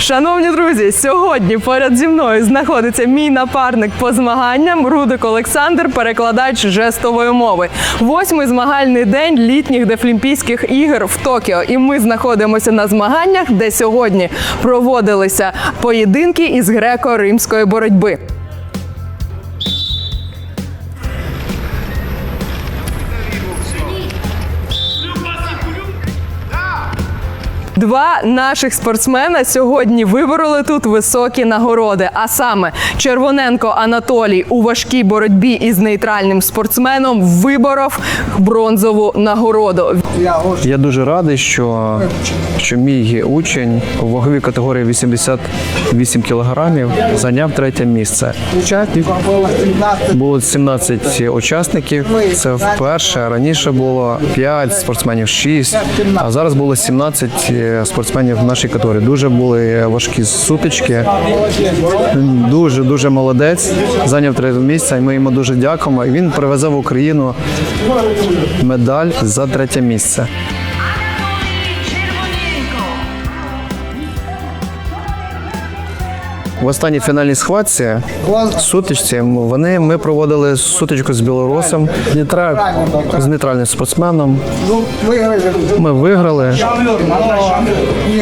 Шановні друзі, сьогодні поряд зі мною знаходиться мій напарник по змаганням Рудик Олександр, перекладач жестової мови. Восьмий змагальний день літніх Дефлімпійських ігор в Токіо. І ми знаходимося на змаганнях, де сьогодні проводилися поєдинки із греко-римської боротьби. Два наших спортсмена сьогодні вибороли тут високі нагороди. А саме Червоненко Анатолій у важкій боротьбі із нейтральним спортсменом виборов бронзову нагороду. Я дуже радий, що, що мій учень у ваговій категорії 88 кілограмів зайняв третє місце. Було 17 учасників. Це вперше. Раніше було 5 спортсменів, 6, а зараз було 17 спортсменів в нашій категорії. Дуже були важкі сутички. Дуже дуже молодець. Зайняв третє місце. І ми йому дуже дякуємо. І він привезе в Україну медаль за третє місце. В останній фінальній схватці сутичці вони ми проводили сутичку з білорусом, з нейтральним спортсменом. Ми виграли,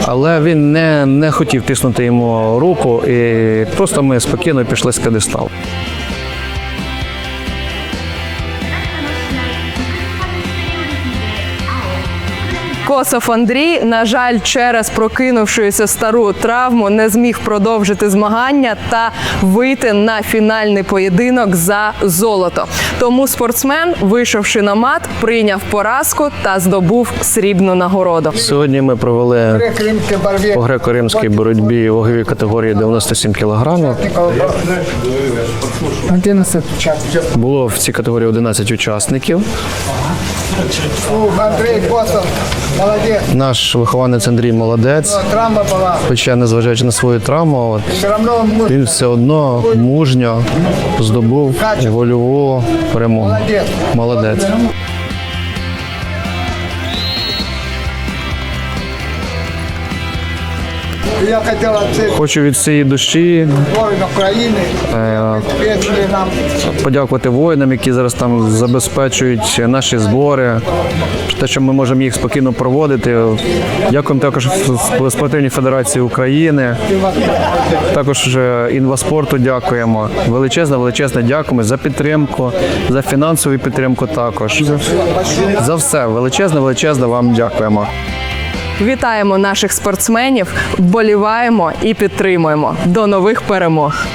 але він не, не хотів тиснути йому руку, і просто ми спокійно пішли з кадесталу. Косов Андрій, на жаль, через прокинувшуюся стару травму не зміг продовжити змагання та вийти на фінальний поєдинок за золото. Тому спортсмен, вийшовши на мат, прийняв поразку та здобув срібну нагороду. Сьогодні ми провели по греко-римській боротьбі ваговій категорії 97 кілограмів. 11. Було в цій категорії 11 учасників. Андрей Косов, молодець. Наш вихованець Андрій молодець. Травма була. Хоча, незважаючи на свою травму, він все одно мужньо здобув вольову перемогу. Молодець. Я ответить Хочу від цієї душі воин Украины, е, нам. подякувати воїнам, які зараз там забезпечують наші збори, те, що ми можемо їх спокійно проводити. Дякуємо також спортивній федерації України. Також інваспорту дякуємо. Величезне, величезне дякуємо за підтримку, за фінансову підтримку також. За все величезне, величезне вам дякуємо. Вітаємо наших спортсменів, вболіваємо і підтримуємо. До нових перемог!